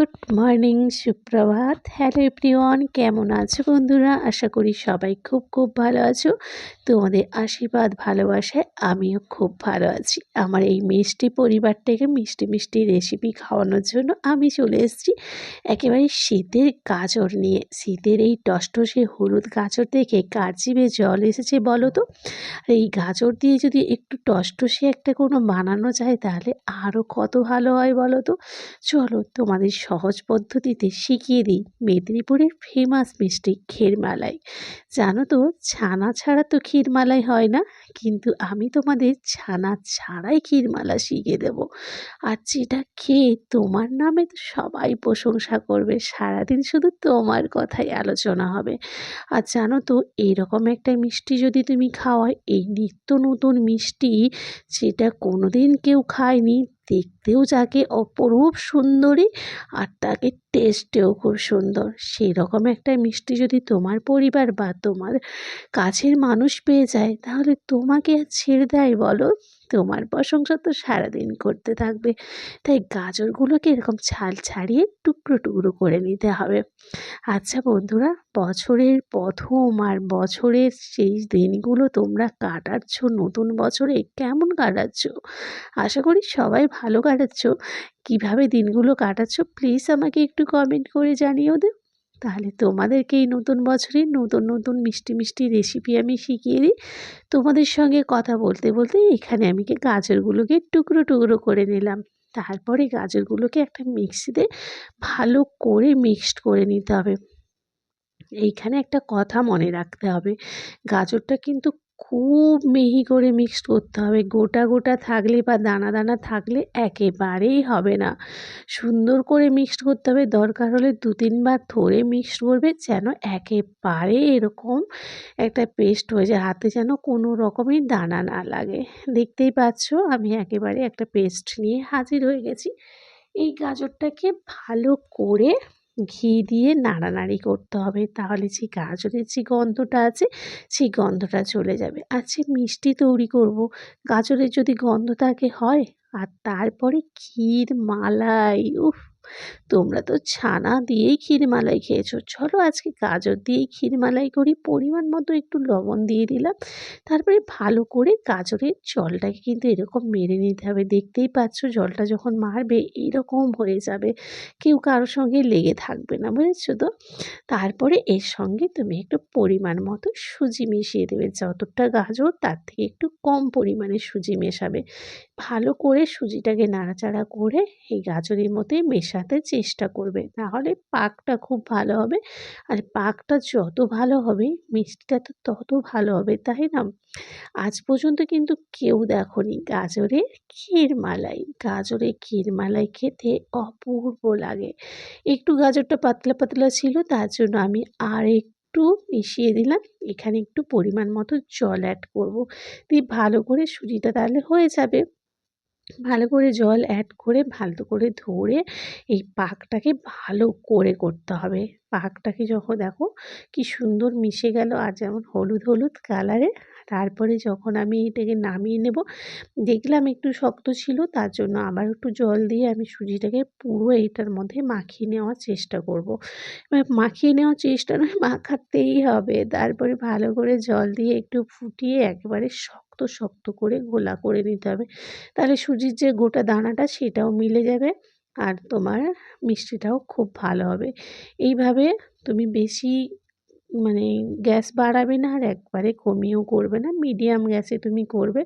Good morning, সুপ্রভাত। Hello everyone, কেমন আছো বন্ধুরা? আশা করি সবাই খুব খুব ভালো আছো। তোমাদের আশীর্বাদ, ভালোবাসায় আমিও খুব ভালো আছি। আমার এই মিষ্টি পরিবারটাকে মিষ্টি মিষ্টি রেসিপি খাওয়ানোর জন্য আমি চলে এসেছি একেবারে শীতের গাজর নিয়ে। শীতের এই টসটসে হলুদ গাজর দেখে কার জিভে জল এসেছে বলো তো? আর এই গাজর দিয়ে যদি একটু টসটসে একটা কোনো বানানো যায় তাহলে আরও কত ভালো হয় বলো তো? চলো তোমাদের সহজ পদ্ধতিতে শিখিয়ে দিই মেদিনীপুরের ফেমাস মিষ্টি ক্ষীরমালাই। জানো তো, ছানা ছাড়া তো ক্ষীরমালাই হয় না, কিন্তু আমি তোমাদের ছানা ছাড়াই ক্ষীরমালা শিখিয়ে দেব। আর যেটা খেয়ে তোমার নামে তো সবাই প্রশংসা করবে, সারাদিন শুধু তোমার কথাই আলোচনা হবে। আর জানো তো এইরকম একটা মিষ্টি যদি তুমি খাওয়াই এই নিত্য নতুন মিষ্টি যেটা কোনো দিন কেউ খায়নি দেখতেও যাকে অপরূপ সুন্দরী আর তাকে টেস্টেও খুব সুন্দর। সেই রকম একটা মিষ্টি যদি তোমার পরিবার বা তোমার কাছের মানুষ পেয়ে যায়, তাহলে তোমাকে আর ছেড়ে দেয় বলো। তোমার প্রশংসা তো সারাদিন করতে থাকবে। তাই গাজরগুলোকে এরকম ছাল ছাড়িয়ে টুকরো টুকরো করে নিতে হবে। আচ্ছা বন্ধুরা, বছরের প্রথম আর বছরের সেই দিনগুলো তোমরা কাটাচ্ছ। নতুন বছরে কেমন কাটাচ্ছ? আশা করি সবাই ভালো কাটাচ্ছ। কীভাবে দিনগুলো কাটাচ্ছ প্লিজ আমাকে একটু কমেন্ট করে জানিয়েও দে তাহলে তোমাদেরকে এই নতুন বছরে নতুন নতুন মিষ্টি মিষ্টি রেসিপি আমি শিখিয়ে দিই। তোমাদের সঙ্গে কথা বলতে বলতে এখানে আমি কি গাজরগুলোকে টুকরো টুকরো করে নিলাম। তারপরে গাজরগুলোকে একটা মিক্সিতে ভালো করে মিক্সড করে নিতে হবে। এইখানে একটা কথা মনে রাখতে হবে। গাজরটা কিন্তু খুব মিহি করে মিক্সড করতে হবে। গোটা গোটা থাকলে বা দানা দানা থাকলে একেবারেই হবে না। সুন্দর করে মিক্সড করতে হবে। দরকার হলে দু তিনবার ধরে মিক্সড করবে যেন একেবারে এরকম একটা পেস্ট হয়ে যায়। হাতে যেন কোনো রকমই দানা না লাগে। দেখতেই পাচ্ছ, আমি একেবারে একটা পেস্ট নিয়ে হাজির হয়ে গেছি। এই গাজরটাকে ভালো করে ঘি দিয়ে নাড়ানাড়ি করতে হবে। তাহলে যে গাজরের যে গন্ধটা আছে, সেই গন্ধটা চলে যাবে। আর যে মিষ্টি তৈরি করব। গাজরের যদি গন্ধ থাকে হয়, আর তারপরে ক্ষীর মালাই, উফ! তোমরা তো ছানা দিয়েই ক্ষীরমালাই খেয়েছো। চলো আজকে গাজর দিয়েই ক্ষীরমালাই করি। পরিমাণ মতো একটু লবণ দিয়ে দিলাম। তারপরে ভালো করে গাজরের জলটাকে কিন্তু এরকম মেরে নিতে হবে। দেখতেই পাচ্ছ জলটা যখন মারবে এইরকম হয়ে যাবে। কেউ কারোর সঙ্গে লেগে থাকবে না, বুঝেছ তো? তারপরে এর সঙ্গে তুমি একটু পরিমাণ মতো সুজি মিশিয়ে দেবে। যতটা গাজর তার থেকে একটু কম পরিমাণে সুজি মেশাবে। ভালো করে সুজিটাকে নাড়াচাড়া করে এই গাজরের মধ্যে মেশাতে চেষ্টা করবে। নাহলে পাকটা খুব ভালো হবে। আর পাকটা যত ভালো হবে, মিষ্টিটা তো তত ভালো হবে, তাই না? আজ পর্যন্ত কিন্তু কেউ দেখনি গাজরে ক্ষীরমালাই। গাজরে ক্ষীরমালাই খেতে অপূর্ব লাগে। একটু গাজরটা পাতলা পাতলা ছিল, তার জন্য আমি আর একটু মিশিয়ে দিলাম। এখানে একটু পরিমাণ মতো জল অ্যাড করব। দিয়ে ভালো করে সুজিটা তাহলে হয়ে যাবে। ভালো করে জল অ্যাড করে, ভালো করে ধরে এই পাকটাকে ভালো করে করতে হবে পাকটাকে যখন দেখো কি সুন্দর মিশে গেল, আর যেমন হলুদ হলুদ কালারে তারপরে যখন আমি এটাকে নামিয়ে নেব, দেখলাম একটু শক্ত ছিল, তার জন্য আবার একটু জল দিয়ে আমি সুজিটাকে পুরো এইটার মধ্যে মাখিয়ে নেওয়ার চেষ্টা করব। এবার মাখিয়ে নেওয়ার চেষ্টা নয়, মাখাতেই হবে তারপরে ভালো করে জল দিয়ে একটু ফুটিয়ে একেবারে শক্ত শক্ত শক্ত করে গোলা করে নিতে হবে। তাহলে সুজির যে গোটা দানাটা সেটাও মিলে যাবে আর তোমার মিষ্টিটাও খুব ভালো হবে। এইভাবে তুমি বেশি মানে গ্যাস বাড়াবে না আর একবারে কমিয়েও করবে না, মিডিয়াম গ্যাসে তুমি করবে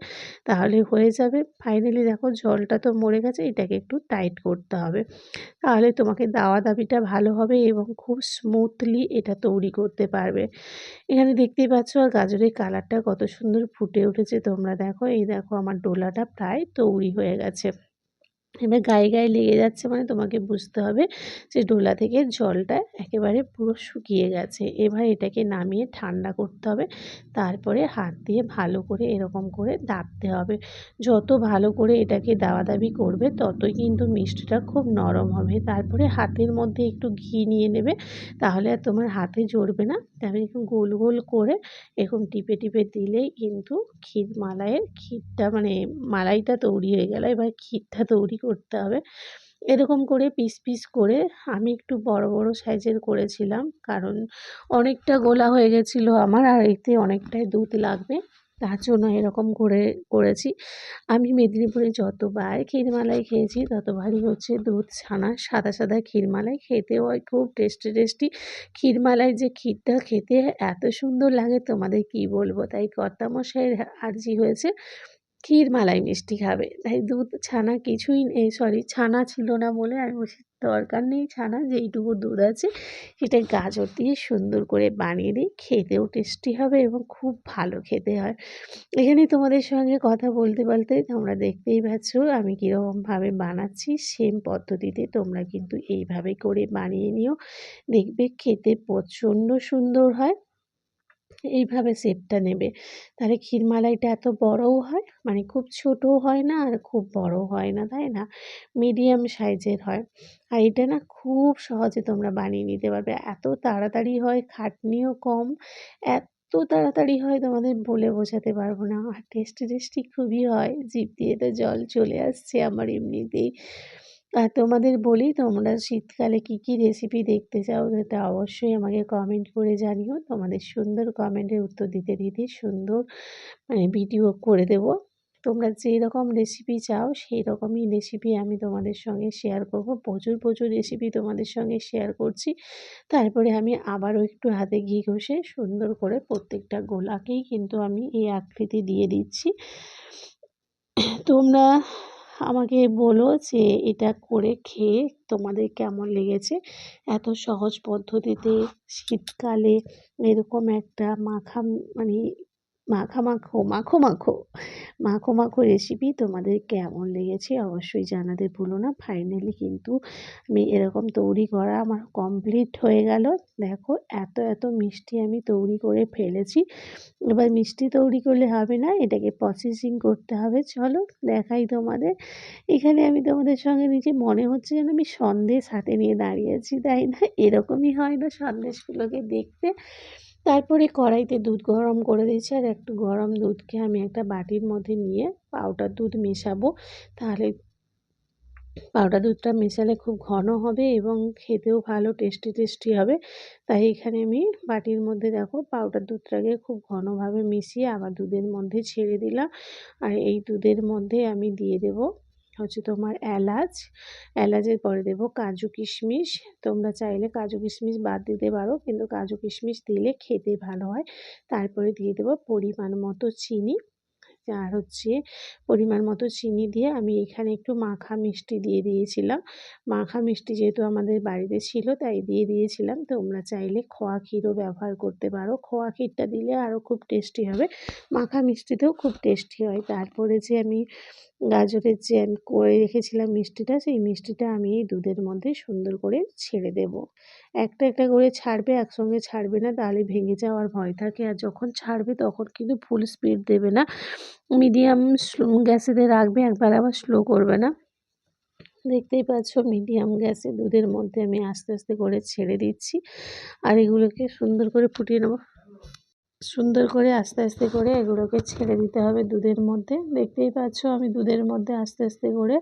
তাহলে হয়ে যাবে। ফাইনালি দেখো জলটা তো মরে গেছে, এটাকে একটু টাইট করতে হবে। তাহলে তোমাকে দাওয়া দাবিটা ভালো হবে এবং খুব স্মুথলি এটা তৈরি করতে পারবে। এখানে দেখতেই পাচ্ছ আর গাজরের কালারটা কত সুন্দর ফুটে উঠেছে তোমরা দেখো। এই দেখো আমার ডোলাটা প্রায় তৈরি হয়ে গেছে। এবার গায়ে গায়ে লেগে যাচ্ছে মানে তোমাকে বুঝতে হবে যে ডোলা থেকে জলটা একেবারে পুরো শুকিয়ে গেছে। এবার এটাকে নামিয়ে ঠান্ডা করতে হবে। তারপরে হাত দিয়ে ভালো করে এরকম করে দাবতে হবে। যত ভালো করে এটাকে দাওয়াদাবি করবে, ততই কিন্তু মিষ্টিটা খুব নরম হবে। তারপরে হাতের মধ্যে একটু ঘি নিয়ে নেবে, তাহলে আর তোমার হাতে জড়বে না। তাহলে একটু গোল গোল করে এরকম টিপে টিপে দিলেই কিন্তু ক্ষীর মালাইয়ের ক্ষীরটা মানে মালাইটা তৈরি হয়ে গেল। এবার ক্ষীরটা তৈরি করতে হবে। এরকম করে পিস পিস করে আমি একটু বড় বড় সাইজের করেছিলাম। কারণ অনেকটা গোলা হয়ে গেছিল আমার আর এতে অনেকটাই দুধ লাগবে। তার জন্য এরকম করে, করেছি। আমি মেদিনীপুরে যতবার ক্ষীরমালাই খেয়েছি ততবারই হচ্ছে দুধ ছানা, সাদা সাদা ক্ষীরমালাই। খেতেও হয় খুব টেস্টি টেস্টি। ক্ষীরমালাই যে ক্ষীরটা খেতে এত সুন্দর লাগে, তোমাদের কি বলব? তাই কর্তামশাইয়ের আর্জি হয়েছে। ক্ষীর মালাই মিষ্টি খাবে। তাই দুধ, ছানা কিছুই নেই সরি ছানা ছিল না বলে আমি বলছি দরকার নেই ছানা, যেইটুকু দুধ আছে সেটা গাজর দিয়ে সুন্দর করে বানিয়ে দিই, খেতেও টেস্টি হবে এবং খুব ভালো খেতে হয়। এখানে তোমাদের সঙ্গে কথা বলতে বলতে তোমরা দেখতেই পাচ্ছ আমি কীরকমভাবে বানাচ্ছি সেম পদ্ধতিতে তোমরা কিন্তু এইভাবে করে বানিয়ে নিও। দেখবে খেতে প্রচণ্ড সুন্দর হয়। এইভাবে শেপটা নেবে। তাহলে ক্ষীরমালাইটা এত বড়ও হয়? মানে খুব ছোটও হয় না আর খুব বড়ও হয় না, তাই না? মিডিয়াম সাইজের হয়। আর এটা না খুব সহজে তোমরা বানিয়ে নিতে পারবে। এত তাড়াতাড়ি হয়, খাটনিও কম। এত তাড়াতাড়ি হয় তোমাদের বলে বোঝাতে পারব না। আর টেস্টি টেস্টি খুবই হয়। জিভ দিয়ে তো জল চলে আসছে আমার এমনিতেই। আর তোমাদের বলি তোমরা শীতকালে কী কী রেসিপি দেখতে চাও? সেটা অবশ্যই আমাকে কমেন্ট করে জানিও। তোমাদের সুন্দর কমেন্টের উত্তর দিতে দিতে সুন্দর মানে ভিডিও করে দেব। তোমরা যেই রকম রেসিপি চাও সেই রকমই রেসিপি আমি তোমাদের সঙ্গে শেয়ার করব। প্রচুর প্রচুর রেসিপি তোমাদের সঙ্গে শেয়ার করছি। তারপরে আমি আবারও একটু হাতে ঘি ঘষে সুন্দর করে প্রত্যেকটা গোলাকেই কিন্তু আমি এই আকৃতি দিয়ে দিচ্ছি। তোমরা আমাকে বলো যে, এটা করে খেয়ে তোমাদের কেমন লেগেছে? এত সহজ পদ্ধতিতে শীতকালে এরকম একটা মাখা মানে মাখা মাখো মাখো মাখো। মাখো মাখো রেসিপি তোমাদের কেমন লেগেছে অবশ্যই জানাতে ভুলো না। ফাইনালি কিন্তু আমি এরকম তৈরি করা আমার কমপ্লিট হয়ে গেল। দেখো এত এত মিষ্টি আমি তৈরি করে ফেলেছি। এবার মিষ্টি তৈরি করলে হবে না, এটাকে প্রসেসিং করতে হবে। চলো দেখাই তোমাদের। এখানে আমি তোমাদের সঙ্গে নিজে মনে হচ্ছে যেন আমি সন্দেশ হাতে নিয়ে দাঁড়িয়েছি তাই না? এরকমই হয় না সন্দেশগুলোকে দেখতে। তারপরে কড়াইতে দুধ গরম করে দিয়েছি আর একটু গরম দুধকে আমি একটা বাটির মধ্যে নিয়ে পাউডার দুধ মেশাবো। তাহলে পাউডার দুধটা মেশালে খুব ঘন হবে এবং খেতেও ভালো, টেস্টি টেস্টি হবে। তাই এখানে আমি বাটির মধ্যে দেখো পাউডার দুধটাকে খুব ঘনভাবে মিশিয়ে আবার দুধের মধ্যে ছেড়ে দিলাম। আর এই দুধের মধ্যে আমি দিয়ে দেব হচ্ছে তোমার এলাচ। এলাচের পরে দেব কাজু কিশমিশ। তোমরা চাইলে কাজু কিশমিশ বাদ দিতে পারো, কিন্তু কাজু কিশমিশ দিলে খেতে ভালো হয়। তারপরে দিয়ে দেবো পরিমাণ মতো চিনি। আর হচ্ছে পরিমাণ মতো চিনি দিয়ে আমি এখানে একটু মাখা মিষ্টি দিয়ে দিয়েছিলাম। মাখা মিষ্টি যেহেতু আমাদের বাড়িতে ছিল তাই দিয়ে দিয়েছিলাম। তোমরা চাইলে খোয়া ক্ষীরও ব্যবহার করতে পারো। খোয়া ক্ষীরটা দিলে আরও খুব টেস্টি হবে। মাখা মিষ্টিতেও খুব টেস্টি হয়। তারপরে যে আমি গাজরের যে আমি করে রেখেছিলাম মিষ্টিটা, সেই মিষ্টিটা আমি এই দুধের মধ্যে সুন্দর করে ছেড়ে দেব। একটা একটা করে ছাড়বে, একসঙ্গে ছাড়বে না। তাহলে ভেঙে যাওয়ার ভয় থাকে। আর যখন ছাড়বে, তখন কিন্তু ফুল স্পিড দেবে না। মিডিয়াম গ্যাসেতে রাখবে, একবার আবার স্লো করবে না। দেখতেই পাচ্ছ মিডিয়াম গ্যাসে দুধের মধ্যে আমি আস্তে আস্তে করে ছেড়ে দিচ্ছি। আর এগুলোকে সুন্দর করে ফুটিয়ে নেব। সুন্দর করে আস্তে আস্তে করে এগুলোকে ছেড়ে দিতে হবে দুধের মধ্যে। দেখতেই পাচ্ছ, আমি দুধের মধ্যে আস্তে আস্তে করে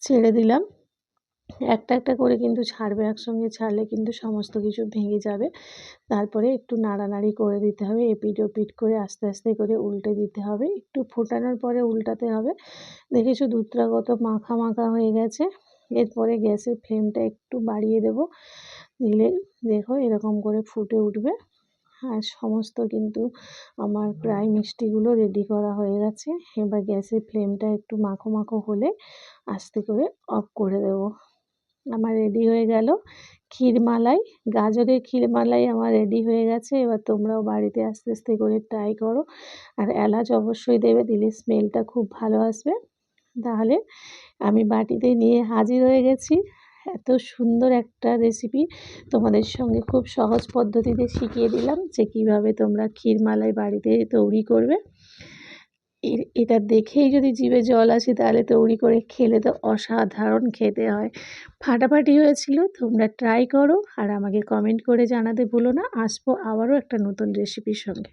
ছেড়ে দিলাম। একটা একটা করে কিন্তু ছাড়বে, একসঙ্গে ছাড়লে কিন্তু সমস্ত কিছু ভেঙে যাবে। তারপরে একটু নাড়ানাড়ি করে দিতে হবে, এপিট ওপিট করে আস্তে আস্তে করে উল্টে দিতে হবে। একটু ফোটানোর পরে উল্টাতে হবে। দেখেছ কত মাখা মাখা হয়ে গেছে। এরপরে গ্যাসের ফ্লেমটা একটু বাড়িয়ে দেব। দিলে দেখো এরকম করে ফুটে উঠবে। আর সমস্ত কিন্তু আমার প্রায় মিষ্টিগুলো রেডি করা হয়ে গেছে। এবার গ্যাসের ফ্লেমটা একটু মাখো মাখো হলে আস্তে করে অফ করে দেব। আমার রেডি হয়ে গেল। ক্ষীরমালাই, গাজরের ক্ষীরমালাই আমার রেডি হয়ে গেছে। এবার তোমরাও বাড়িতে আস্তে আস্তে করে ট্রাই করো। আর এলাচ অবশ্যই দেবে, দিলে স্মেলটা খুব ভালো আসবে। তাহলে আমি বাটিতে নিয়ে হাজির হয়ে গেছি। এত সুন্দর একটা রেসিপি তোমাদের সঙ্গে খুব সহজ পদ্ধতিতে শিখিয়ে দিলাম যে কীভাবে তোমরা ক্ষীরমালাই বাড়িতে তৈরি করবে। এটা দেখেই যদি জিভে জল আসে তাহলে তৈরি করে খেলে তো অসাধারণ খেতে হয়। ফাটাফাটি হয়েছিল, তোমরা ট্রাই করো আর আমাকে কমেন্ট করে জানাতে ভুলো না। আসব আবারও একটা নতুন রেসিপির সঙ্গে।